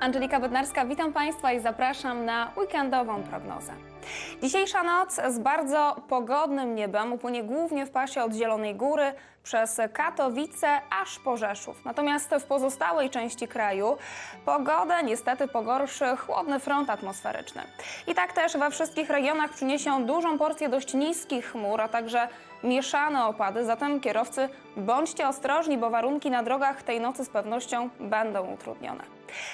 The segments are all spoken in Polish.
Angelika Bednarska, witam Państwa i zapraszam na weekendową prognozę. Dzisiejsza noc z bardzo pogodnym niebem upłynie głównie w pasie od Zielonej Góry przez Katowice aż po Rzeszów. Natomiast w pozostałej części kraju pogodę niestety pogorszy chłodny front atmosferyczny. I tak też we wszystkich regionach przyniesie dużą porcję dość niskich chmur, a także mieszane opady, zatem kierowcy bądźcie ostrożni, bo warunki na drogach tej nocy z pewnością będą utrudnione.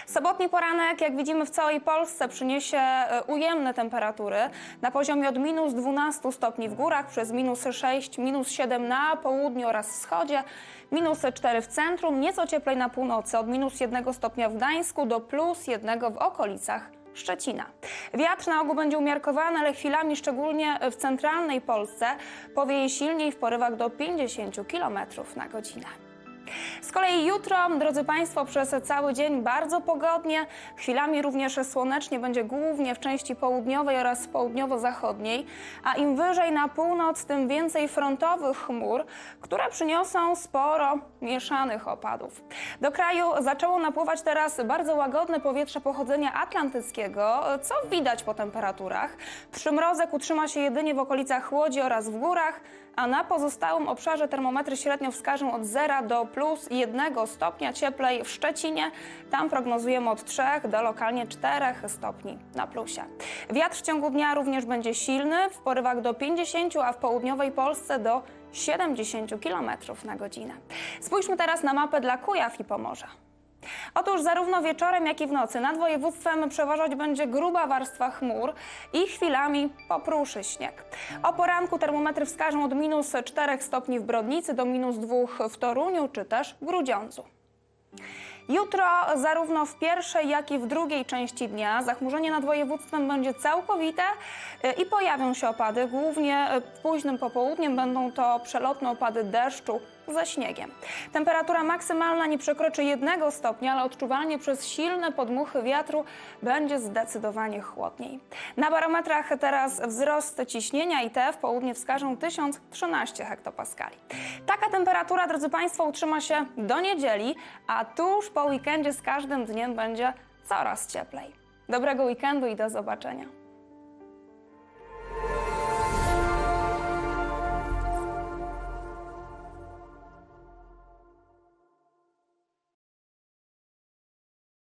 Sobotni poranek, jak widzimy w całej Polsce, przyniesie e, ujemne temperatury na poziomie od minus 12 stopni w górach, przez minus 6, minus 7 na południu oraz wschodzie, minus 4 w centrum, nieco cieplej na północy, od minus 1 stopnia w Gdańsku do plus 1 w okolicach Szczecina. Wiatr na ogół będzie umiarkowany, ale chwilami, szczególnie w centralnej Polsce, powieje silniej w porywach do 50 km na godzinę. Z kolei jutro, drodzy Państwo, przez cały dzień bardzo pogodnie, chwilami również słonecznie będzie głównie w części południowej oraz południowo-zachodniej, a im wyżej na północ, tym więcej frontowych chmur, które przyniosą sporo mieszanych opadów. Do kraju zaczęło napływać teraz bardzo łagodne powietrze pochodzenia atlantyckiego, co widać po temperaturach. Przymrozek utrzyma się jedynie w okolicach Łodzi oraz w górach, a na pozostałym obszarze termometry średnio wskażą od 0 do plus 1 stopnia cieplej w Szczecinie. Tam prognozujemy od 3 do lokalnie 4 stopni na plusie. Wiatr w ciągu dnia również będzie silny, w porywach do 50, a w południowej Polsce do 70 km na godzinę. Spójrzmy teraz na mapę dla Kujaw i Pomorza. Otóż zarówno wieczorem, jak i w nocy nad województwem przeważać będzie gruba warstwa chmur i chwilami popruszy śnieg. O poranku termometry wskażą od minus 4 stopni w Brodnicy do minus 2 w Toruniu czy też Grudziądzu. Jutro zarówno w pierwszej, jak i w drugiej części dnia zachmurzenie nad województwem będzie całkowite y, i pojawią się opady. Głównie y, późnym popołudniem będą to przelotne opady deszczu ze śniegiem. Temperatura maksymalna nie przekroczy 1 stopnia, ale odczuwalnie przez silne podmuchy wiatru będzie zdecydowanie chłodniej. Na barometrach teraz wzrost ciśnienia i te w południe wskażą 1013 hektopaskali. Taka temperatura, drodzy Państwo, utrzyma się do niedzieli, a tuż po weekendzie z każdym dniem będzie coraz cieplej. Dobrego weekendu i do zobaczenia.